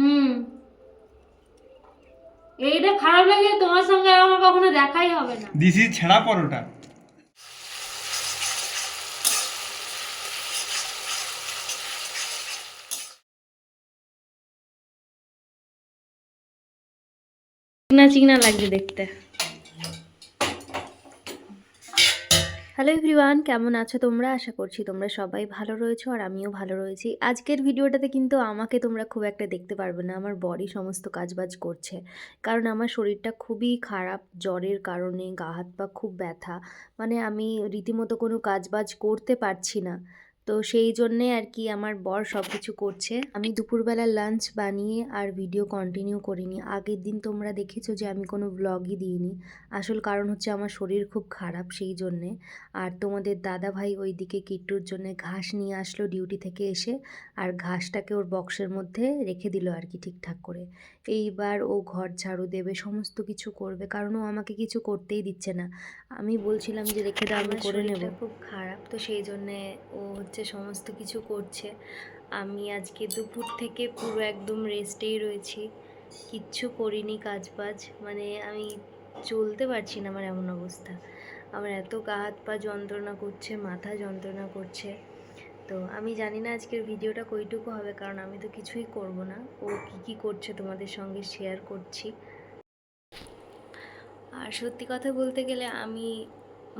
হুম। এইটা খারাপ লাগে তোমার সঙ্গে আমার কখনো দেখাই হবে না। দিস ইজ ছেঁড়া পরোটা। চিকনা চিকনা লাগছে দেখতে। হ্যালো এভরিওয়ান কেমন আছো তোমরা? আশা করছি তোমরা সবাই ভালো রয়েছো আর আমিও ভালো রয়েছি। আজকের ভিডিওটাতে কিন্তু আমাকে তোমরা খুব একটা দেখতে পারবে না, আমার বডি সমস্ত কাজবাজ করছে। কারণ আমার শরীরটা খুবই খারাপ, জ্বরের কারণে গা হাত পা খুব ব্যথা। মানে আমি রীতিমতো কোনো কাজবাজ করতে পারছি না। তো সেই জন্যে আর কি আমার বর সব কিছু করছে। আমি দুপুরবেলা লাঞ্চ বানিয়ে আর ভিডিও কন্টিনিউ করিনি। আগের দিন তোমরা দেখেছ যে আমি কোনো ব্লগই দিইনি। আসল কারণ হচ্ছে আমার শরীর খুব খারাপ সেই জন্যে। আর তোমাদের দাদা ভাই ওইদিকে কিট্টুর জন্য ঘাস নিয়ে আসলো ডিউটি থেকে এসে। আর ঘাসটাকে ওর বক্সের মধ্যে রেখে দিল আর কি ঠিকঠাক করে। এইবার ও ঘর ঝাড়ু দেবে সমস্ত কিছু করবে। কারণ ও আমাকে কিছু করতেই দিচ্ছে না। আমি বলছিলাম যে রেখে দাও আমি করে নেব। খুব খারাপ তো সেই জন্যে ও হচ্ছে সমস্ত কিছু করছে। আমি আজকে দুপুর থেকে পুরো একদম রেস্টেই রয়েছি। কিচ্ছু করিনি কাজ বাজ মানে আমি চলতে পারছি না আমার এমন অবস্থা। আমার এত গা হাত পা যন্ত্রণা করছে, মাথা যন্ত্রণা করছে। তো আমি জানি না আজকের ভিডিওটা কইটুকু হবে, কারণ আমি তো কিছুই করব না। ও কি কি করছে তোমাদের সঙ্গে শেয়ার করছি। আর সত্যি কথা বলতে গেলে আমি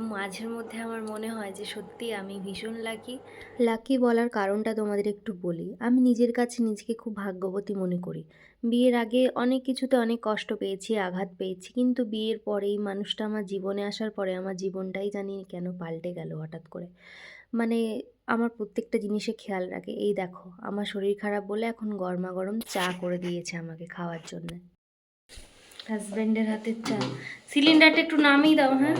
মাঝের মধ্যে আমার মনে হয় যে সত্যি আমি ভীষণ লাকি লাকি বলার কারণটা তোমাদের একটু বলি। আমি নিজের কাছে নিজেকে খুব ভাগ্যবতী মনে করি। বিয়ের আগে অনেক কিছুতে অনেক কষ্ট পেয়েছি, আঘাত পেয়েছি, কিন্তু বিয়ের পরে এই মানুষটা আমার জীবনে আসার পরে আমার জীবনটাই জানি কেন পাল্টে গেল হঠাৎ করে। মানে আমার প্রত্যেকটা জিনিসে খেয়াল রাখে, এই দেখো, আমার শরীর খারাপ বলে এখন গরমা গরম চা করে দিয়েছে আমাকে খাওয়ার জন্য। হাজব্যান্ডের হাতের চা। সিলিন্ডারটা একটু নামিয়ে দাও হ্যাঁ?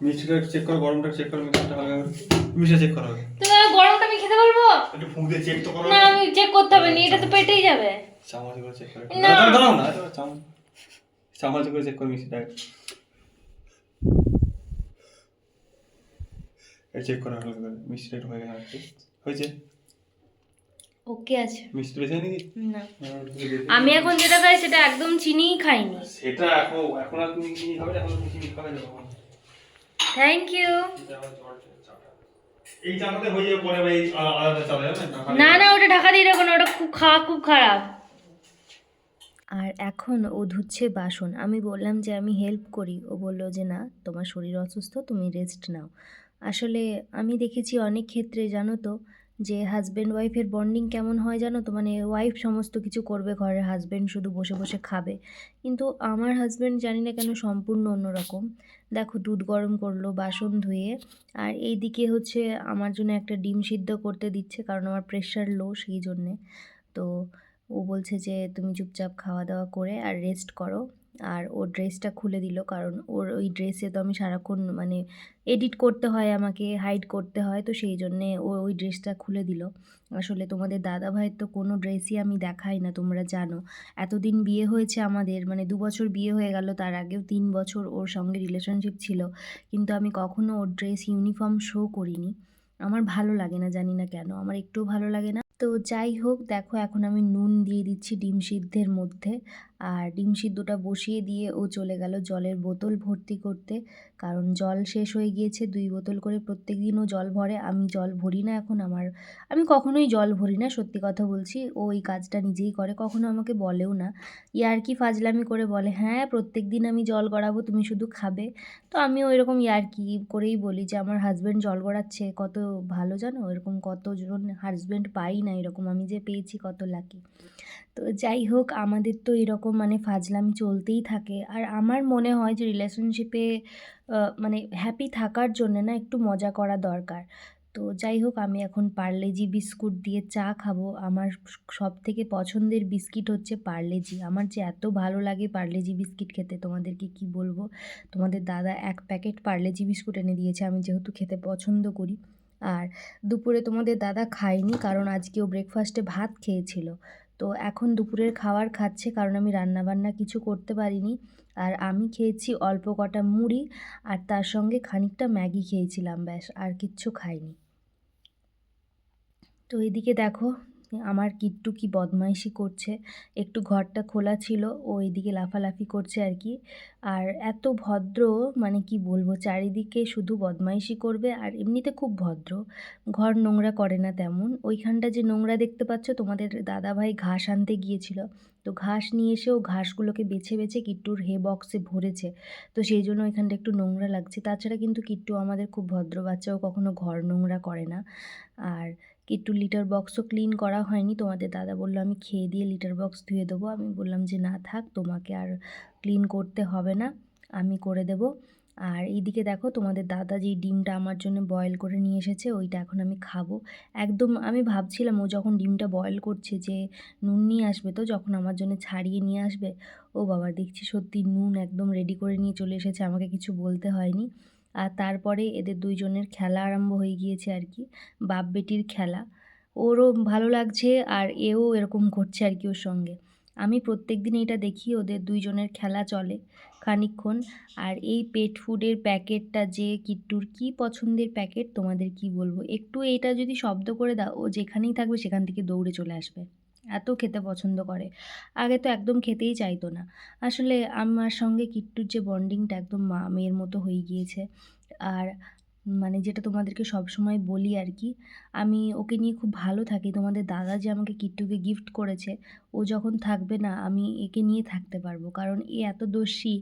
মিষ্টিটা চেক করো গরমটা চেক করো মিষ্টিটা হালকা করে। মিষ্টিটা চেক করো তুমি গরমটা আমি খেতে পারব? একটু ফুঁক দিয়ে চেক তো করো। না আমি চেক করতে হবে না এটা তো পেটেই যাবে। চামচ করে চেক করো। না। দাঁড়াও, না। চামচ। চামচ করে চেক করো মিষ্টিটা। এটা চেক করো হালকা করে। মিষ্টিটা হয়ে গেছে হয়েছে? ওকে আছে। মিষ্টি বেশি নাকি না। হ্যাঁ। আমি এখন যেটা খাই সেটা একদম চিনিই খাইনি। সেটা এখন এখন আর তুমি কি খাবে এখন তুমি চিনি খাবে না। Thank you. এই চাটাতে হয়ে যাবে পরে ভাই আলাদা চালা যাবে না? না না ওটা ঢাকা দিয়ে রাখো না ওটা খুব খাওয়া খুব খারাপ। আর এখন ও ধুচ্ছে বাসন। আমি বললাম যে আমি হেল্প করি। ও বলল যে না তোমার শরীর অসুস্থ তুমি রেস্ট নাও। আসলে আমি দেখেছি অনেক ক্ষেত্রে জানো তো যে হাজব্যান্ড ওয়াইফের বন্ডিং কেমন হয় জানো? তো মানে ওয়াইফ সমস্ত কিছু করবে ঘরের হাজব্যান্ড শুধু বসে বসে খাবে। কিন্তু আমার হাজব্যান্ড জানি না কেন সম্পূর্ণ অন্যরকম। দেখো দুধ গরম করল, বাসন ধুয়ে, আর এই দিকে হচ্ছে আমার জন্য একটা ডিম সিদ্ধ করতে দিচ্ছে কারণ আমার প্রেশার লো সেই জন্যে। তো ও বলছে যে, তুমি চুপচাপ খাওয়া দাওয়া করে আর রেস্ট করো। আর ওর ড্রেসটা খুলে দিল। কারণ ওর ওই ড্রেসে তো আমি সারাক্ষণ মানে এডিট করতে হয় আমাকে হাইড করতে হয়। তো সেই জন্যে ও ওই ড্রেসটা খুলে দিল। আসলে তোমাদের দাদা ভাইয়ের তো কোনো ড্রেসই আমি দেখাই না, তোমরা জানো। এতদিন বিয়ে হয়েছে আমাদের মানে দু বছর বিয়ে হয়ে গেল, তার আগেও তিন বছর ওর সঙ্গে রিলেশনশিপ ছিল। কিন্তু আমি কখনো ওর ড্রেস ইউনিফর্ম শো করিনি। আমার ভালো লাগে না, জানি না কেন। আমার একটুও ভালো লাগে না। তো যাই হোক, দেখো এখন আমি নুন দিয়ে দিচ্ছি ডিম সিদ্ধের মধ্যে। আর ডিম সিদ্ধটা বসিয়ে দিয়ে ও চলে গেল জলের বোতল ভর্তি করতে। কারণ জল শেষ হয়ে গিয়েছে, দুই বোতল করে প্রত্যেক দিন ও জল ভরে। আমি জল ভরি না এখন আমার, আমি কখনোই জল ভরি না, সত্যি কথা বলছি। ও এই কাজটা নিজেই করে, কখনো আমাকে বলেও না। ইয়ার্কি ফাজলামি করে বলে হ্যাঁ প্রত্যেক দিন আমি জল গড়াবো, তুমি শুধু খাবে। তো আমি আমিও এরকম ইয়ার্কি করেই বলি যে, আমার হাজব্যান্ড জল গড়াচ্ছে, কত ভালো জানো? এরকম কতজন হাজব্যান্ড পাই না। এরকম, আমি যে পেয়েছি কত লাকি তো যাই হোক, আমাদের তো এরকম মানে ফাজলামি চলতেই থাকে। আর আমার মনে হয় যে রিলেশনশিপে মানে হ্যাপি থাকার জন্য না একটু মজা করা দরকার। তো যাই হোক, আমি এখন পার্লেজি বিস্কুট দিয়ে চা খাব। আমার সব থেকে পছন্দের বিস্কিট হচ্ছে পার্লেজি আমার যে এত ভালো লাগে পার্লেজি বিস্কিট খেতে, তোমাদেরকে কি বলব? তোমাদের দাদা এক প্যাকেট পার্লেজি বিস্কুট এনে দিয়েছে, আমি যেহেতু খেতে পছন্দ করি। আর দুপুরে তোমাদের দাদা খায়নি কারণ আজকে ও ব্রেকফাস্টে ভাত খেয়েছিল। তো এখন দুপুরের খাবার খাচ্ছে কারণ আমি রান্নাবান্না কিছু করতে পারিনি। আর আমি খেয়েছি অল্প কটা মুড়ি আর তার সঙ্গে খানিকটা ম্যাগি খেয়েছিলাম ব্যাস, আর কিচ্ছু খাইনি। তো এদিকে দেখো আমার কিট্টু কি বদমাইশি করছে। একটু ঘরটা খোলা ছিল, ও এদিকে লাফালাফি করছে আর কি। আর এত ভদ্র মানে কি বলব, চারিদিকে শুধু বদমাইশি করবে আর এমনিতে খুব ভদ্র। ঘর নোংরা করে না তেমন। ওইখানটা যে নোংরা দেখতে পাচ্ছ, তোমাদের দাদাভাই ঘাস আনতে গিয়েছিল। তো ঘাস নিয়ে এসেও ঘাসগুলোকে বেছে বেছে কিট্টুর হে বক্সে ভরেছে। তো সেই জন্য ওইখানটা একটু নোংরা লাগছে। তাছাড়া কিন্তু কিট্টু আমাদের খুব ভদ্র বাচ্চাও কখনো ঘর নোংরা করে না। আর কিট্টুর লিটার বক্সও ক্লিন করা হয়নি। তোমাদের দাদা বলল, আমি খেয়ে দিয়ে লিটার বক্স ধুয়ে দেবো। আমি বললাম যে, না থাক, তোমাকে আর ক্লিন করতে হবে না, আমি করে দেবো। আর এইদিকে দেখো, তোমাদের দাদা যেই ডিমটা আমার জন্য বয়েল করে নিয়ে এসেছে, ওইটা এখন আমি খাব। একদম আমি ভাবছিলাম, ও যখন ডিমটা বয়েল করছে যে নুন নিয়ে আসবে তো, যখন আমার জন্য ছাড়িয়ে নিয়ে আসবে, ও বাবা দেখছি সত্যি নুন একদম রেডি করে নিয়ে চলে এসেছে, আমাকে কিছু বলতে হয়নি। আর তারপরে এদের দুইজনের খেলা আরম্ভ হয়ে গিয়েছে আর কি বাপ বেটির খেলা। ওরও ভালো লাগছে আর এও এরকম করছে আর কি ওর সঙ্গে। আমি প্রত্যেক দিন এটা দেখি ওদের দুইজনের খেলা চলে খানিকক্ষণ। আর এই পেট ফুডের প্যাকেটটা যে কিট্টুর কি পছন্দের প্যাকেট তোমাদের কি বলব? একটু এটা যদি শব্দ করে দাও, ও যেখানেই থাকবে সেখান থেকে দৌড়ে চলে আসবে। এত খেতে পছন্দ করে। আগে তো একদম খেতেই চাইতো না। আসলে আমার সঙ্গে কিট্টুর যে বন্ডিংটা একদম মা, মেয়ের মতো হয়ে গিয়েছে। আর মানে যেটা তোমাদেরকে সব সময় বলি আর কি আমি ওকে নিয়ে খুব ভালো থাকি। তোমাদের দাদা যে আমাকে কিট্টুকে গিফট করেছে, ও যখন থাকবে না, আমি একে নিয়ে থাকতে পারব। কারণ এ এত দোষী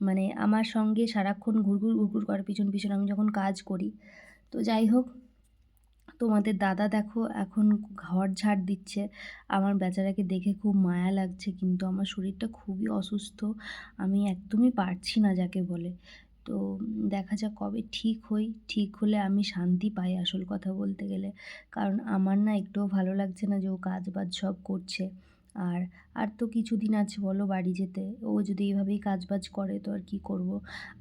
মানে আমার সঙ্গে সারাক্ষণ ঘুরঘুর ঘুরঘুর করে পিছন পিছন আমি যখন কাজ করি, তো যাই হোক তোমাদের দাদা দেখো এখন ঘর ঝাড় দিচ্ছে। আমার বেচারাকে দেখে খুব মায়া লাগছে কিন্তু আমার শরীরটা খুবই অসুস্থ। আমি একদমই পারছি না যাকে বলে। তো দেখা যাক কবে ঠিক হই। ঠিক হলে আমি শান্তি পাই আসল কথা বলতে গেলে। কারণ আমার না একটুও ভালো লাগছে না যে ও কাজ বাজ সব করছে। আর আর তো কিছুদিন আছে বলো বাড়ি যেতে। ও যদি এভাবেই কাজ বাজ করে তো আর কি করব?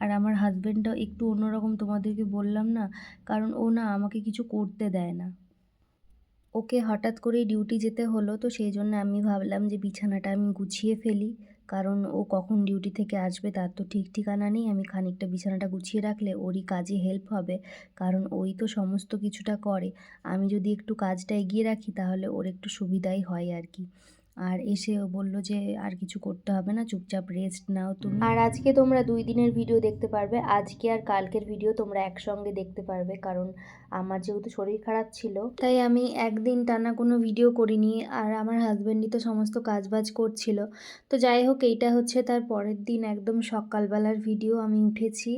আর আমার হাজব্যান্ডটা একটু অন্যরকম তোমাদেরকে বললাম না, কারণ ও না আমাকে কিছু করতে দেয় না। ওকে হঠাৎ করেই ডিউটি যেতে হলো, তো সেই জন্য আমি ভাবলাম যে বিছানাটা আমি গুছিয়ে ফেলি। কারণ ও কখন ডিউটি থেকে আসবে তার তো ঠিক ঠিকানা নেই, আমি খানিকটা বিছানাটা গুছিয়ে রাখলে ওরই কাজে হেল্প হবে। কারণ ওই তো সমস্ত কিছুটা করে। আমি যদি একটু কাজটা এগিয়ে রাখি তাহলে ওর একটু সুবিধাই হয় আর কি। আর এসে ও বলল যে আর কিছু করতে হবে না চুপচাপ রেস্ট নাও তুমি। আর আজকে তোমরা দুই দিনের ভিডিও দেখতে পারবে। আজকে আর কালকের ভিডিও তোমরা একসঙ্গে দেখতে পারবে কারণ আমার যেহেতু শরীর খারাপ ছিল। তাই আমি একদিন টানা কোনো ভিডিও করিনি আর আমার হাজব্যান্ডই তো সমস্ত কাজবাজ করছিল। তো যাই হোক এইটা হচ্ছে তার পরের দিন একদম সকালবেলার ভিডিও আমি উঠেছি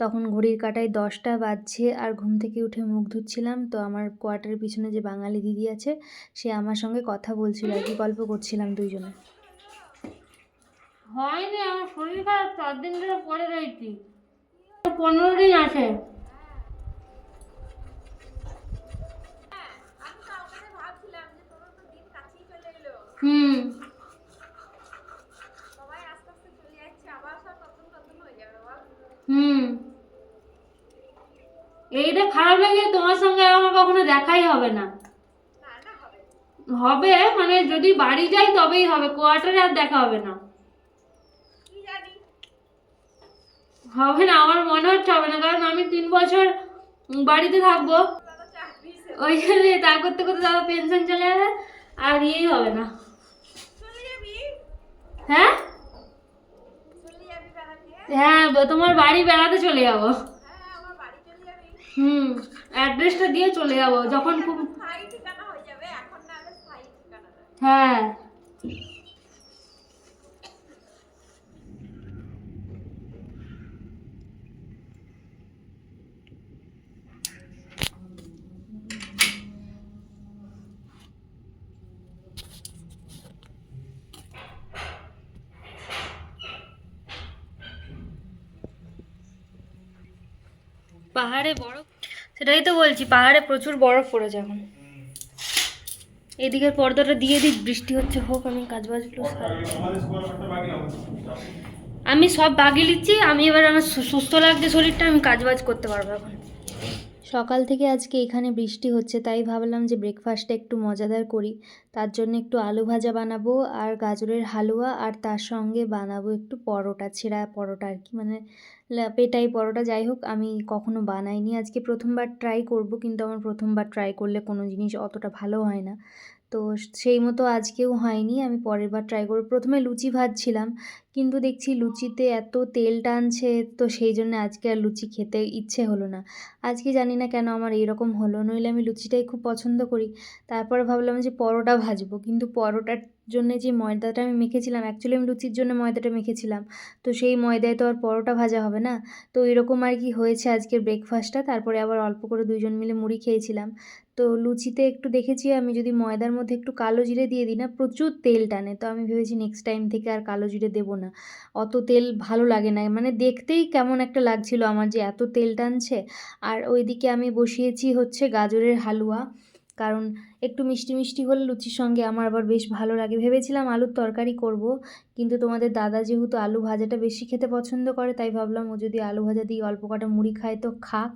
তখন ঘড়ির কাটায় দশটা বাজছে আর ঘুম থেকে উঠে মুখ ধুচ্ছিলাম। তো আমার কোয়ার্টারের পিছনে যে বাঙালি দিদি আছে সে আমার সঙ্গে কথা বলছিল আর কি গল্প করছিলাম দুইজনে। হয়নি, আমার শরীর খারাপ, চার দিন ধরে পরে রয়েছি। পনেরো দিন আছে। হুম। হুম। এইটা খারাপ লাগে, তোমার সঙ্গে আমার কখনো দেখাই হবে না। হবে মানে যদি বাড়ি যাই তবেই হবে কোয়ার্টারে আর দেখা হবে না। হবে না আমার মনে হচ্ছে হবে না কারণ আমি তিন বছর বাড়িতে থাকব। ওই জন্য তা করতে করতে দাদা পেনশন চলে যাবে আর ইয়েই হবে না। হ্যাঁ? হ্যাঁ তোমার বাড়ি বেড়াতে চলে যাব। হুম অ্যাড্রেসটা দিয়ে চলে যাব যখন খুব হ্যাঁ। পাহাড়ে বরফ? সেটাই তো বলছি পাহাড়ে প্রচুর বরফ পড়েছে এখন। এদিকের পর্দাটা দিয়ে দিক বৃষ্টি হচ্ছে, হোক, আমি কাজ বাজগুলো আমি সব বাগিয়ে নিচ্ছি, আমি এবার আমার সুস্থ লাগছে শরীরটা, আমি কাজ বাজ করতে পারব এখন। সকাল থেকে আজকে এখানে বৃষ্টি হচ্ছে, তাই ভাবলাম যে ব্রেকফাস্টটা একটু মজাদার করি। তার জন্য একটু আলু ভাজা বানাবো, আর গাজরের হালুয়া, আর তার সঙ্গে বানাবো একটু পরোটা, ছেঁড়া পরোটা আর কি মানে পেটাই পরোটা। যাই হোক, আমি কখনো বানাইনি। আজকে প্রথমবার ট্রাই করব, কিন্তু আমার প্রথমবার ট্রাই করলে কোনো জিনিস অতটা ভালো হয় না। তো সেই মতো আজকেও হয়নি, আমি পরের বার ট্রাই করব। প্রথমে লুচি ভাজছিলাম, কিন্তু দেখছি লুচিতে এত তেল টানছে, তো সেই জন্য আজকে আর লুচি খেতে ইচ্ছে হলো না। আজকে জানি না কেন আমার এইরকম হলো, নইলে আমি লুচিটাই খুব পছন্দ করি। তারপরে ভাবলাম যে পরোটা ভাজবো, কিন্তু পরোটার জন্য যে ময়দাটা আমি মেখেছিলাম অ্যাকচুয়ালি আমি লুচির জন্য ময়দাটা মেখেছিলাম। তো সেই ময়দায় তো আর পরোটা ভাজা হবে না। তো এরকম আর কি হয়েছে আজকের ব্রেকফাস্টটা তারপরে আবার অল্প করে দুইজন মিলে মুড়ি খেয়েছিলাম। তো লুচিতে একটু দেখেছি, আমি যদি ময়দার মধ্যে একটু কালো জিরে দিয়ে দিই না, প্রচুর তেল টানে। তো আমি ভেবেছি নেক্সট টাইম থেকে আর কালো জিরে দেবো না। অত তেল ভালো লাগে না। মানে দেখতেই কেমন একটা লাগছিল আমার যে এত তেল টানছে। আর ওইদিকে আমি বসিয়েছি হচ্ছে গাজরের হালুয়া। কারণ একটু মিষ্টি মিষ্টি হলে লুচির সঙ্গে আমার আবার বেশ ভালো লাগে। ভেবেছিলাম আলুর তরকারি করব, কিন্তু তোমাদের দাদা যেহেতু আলু ভাজাটা বেশি খেতে পছন্দ করে, তাই ভাবলাম ও যদি আলু ভাজা দিয়ে অল্প কটা মুড়ি খায় তো খাক।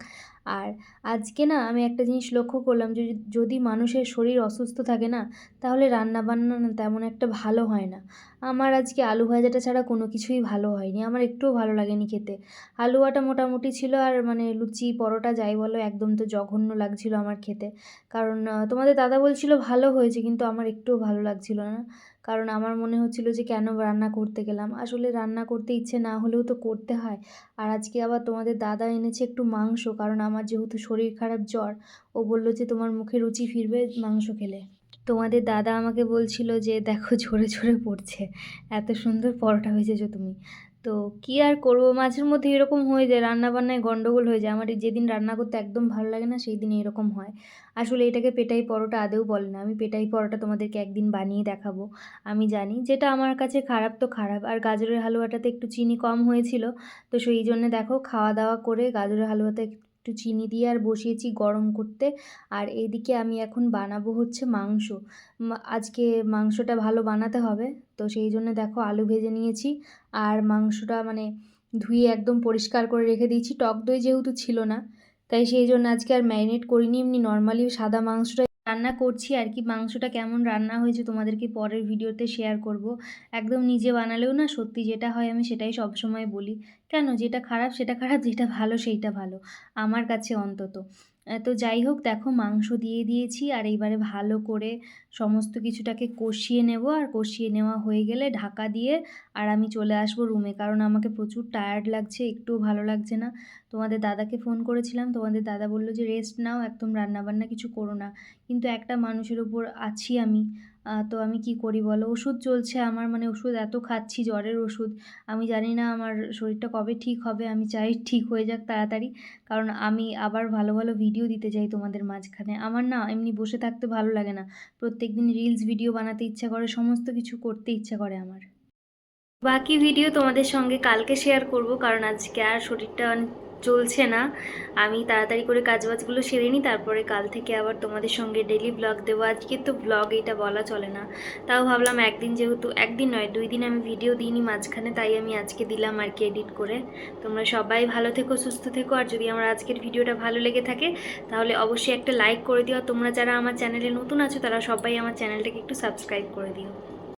আর আজকে না আমি একটা জিনিস লক্ষ্য করলাম যে যদি মানুষের শরীর অসুস্থ থাকে না, তাহলে রান্না বান্না না তেমন একটা ভালো হয় না। আমার আজকে আলু ভাজাটা ছাড়া কোনো কিছুই ভালো হয়নি, আমার একটুও ভালো লাগেনি খেতে। হালুয়াটা মোটামুটি ছিল আর মানে লুচি, পরোটা যাই বলো, একদম তো জঘন্য লাগছিল আমার খেতে। কারণ তোমাদের দাদা বলছিল ভালো হয়েছে, কিন্তু আমার একটুও ভালো লাগছিল না। কারণ আমার মনে হচ্ছিল যে কেন রান্না করতে গেলাম। আসলে রান্না করতে ইচ্ছে না হলেও তো করতে হয়। আর আজকে আবার তোমাদের দাদা এনেছে একটু মাংস, কারণ আমার যেহেতু শরীর খারাপ জ্বর, ও বলল যে তোমার মুখে রুচি ফিরবে মাংস খেলে। তোমাদের দাদা আমাকে বলছিল যে, দেখো, ঝরে ঝরে পড়ছে। এত সুন্দর পরোটা ভেজেছো তুমি। তো কী আর করব? মাঝের মধ্যে এরকম হয়ে যায় রান্না বান্নায় গন্ডগোল হয়ে যায়। আমার যেদিন রান্না করতে একদম ভালো লাগে না, সেই দিন এরকম হয়। আসলে এটাকে পেটাই পরোটা আদেও বলে না। আমি পেটাই পরোটা তোমাদেরকে একদিন বানিয়ে দেখাবো, আমি জানি। যেটা আমার কাছে খারাপ তো খারাপ। আর গাজরের হালুয়াটাতে একটু চিনি কম হয়েছিল, তো সেই জন্য দেখো খাওয়া দাওয়া করে গাজরের হালুয়াতে একটু চিনি দিয়ে আর বসিয়েছি গরম করতে। আর এইদিকে আমি এখন বানাবো হচ্ছে মাংস। আজকে মাংসটা ভালো বানাতে হবে, তো সেই জন্য দেখো আলু ভেজে নিয়েছি। আর মাংসটা মানে ধুয়ে একদম পরিষ্কার করে রেখে দিয়েছি। টক দই যেহেতু ছিল না, তাই সেই জন্য আজকে আর ম্যারিনেট করিনি। এমনি নর্মালি সাদা মাংসটা রান্না করছি আর কি। মাংসটা কেমন রান্না হয়েছে তোমাদেরকে পরের ভিডিওতে শেয়ার করব। একদম নিজে বানালেও না সত্যি যেটা হয় আমি সেটাই সবসময় বলি। কেন? যেটা খারাপ সেটা খারাপ, যেটা ভালো সেইটা ভালো। আমার কাছে অন্তত। তো যাই হোক, দেখো মাংস দিয়ে দিয়েছি আর এইবারে ভালো করে সমস্ত কিছুটাকে কষিয়ে নেব। আর কষিয়ে নেওয়া হয়ে গেলে ঢাকা দিয়ে আর আমি চলে আসব রুমে। কারণ আমাকে প্রচুর টায়ার্ড লাগছে, একটুও ভালো লাগছে না। তোমাদের দাদাকে ফোন করেছিলাম, তোমাদের দাদা বলল যে রেস্ট নাও, একদম রান্নাবান্না কিছু করো না। কিন্তু একটা মানুষের ওপর আছি আমি। তো আমি কি করি বলো? ওষুধ চলছে, আমার মানে ওষুধ এত খাচ্ছি, জ্বরের ওষুধ। আমি জানি না আমার শরীরটা কবে ঠিক হবে, আমি চাই ঠিক হয়ে যাক তাড়াতাড়ি। কারণ আমি আবার ভালো ভালো ভিডিও দিতে চাই তোমাদের মাঝখানে। আমার না এমনি বসে থাকতে ভালো লাগে না। প্রত্যেক দিন রিলস ভিডিও বানাতে ইচ্ছা করে, সমস্ত কিছু করতে ইচ্ছা করে আমার। বাকি ভিডিও তোমাদের সঙ্গে কালকে শেয়ার করব, কারণ আজকে আর শরীরটা চলছে না। আমি তাড়াতাড়ি করে কাজবাজগুলো সেরে নিই, তারপরে কাল থেকে আবার তোমাদের সঙ্গে ডেলি ব্লগ দেবো। আজকে তো ব্লগ এটা বলা চলে না। তাও ভাবলাম একদিন যেহেতু, একদিন নয়, দুই দিন আমি ভিডিও দিইনি মাঝখানে, তাই আমি আজকে দিলাম আর কি এডিট করে। তোমরা সবাই ভালো থেকো, সুস্থ থেকো, আর যদি আমার আজকের ভিডিওটা ভালো লেগে থাকে, তাহলে অবশ্যই একটা লাইক করে দিও। তোমরা যারা আমার চ্যানেলে নতুন আছো, তারা সবাই আমার চ্যানেলটাকে একটু সাবস্ক্রাইব করে দিও।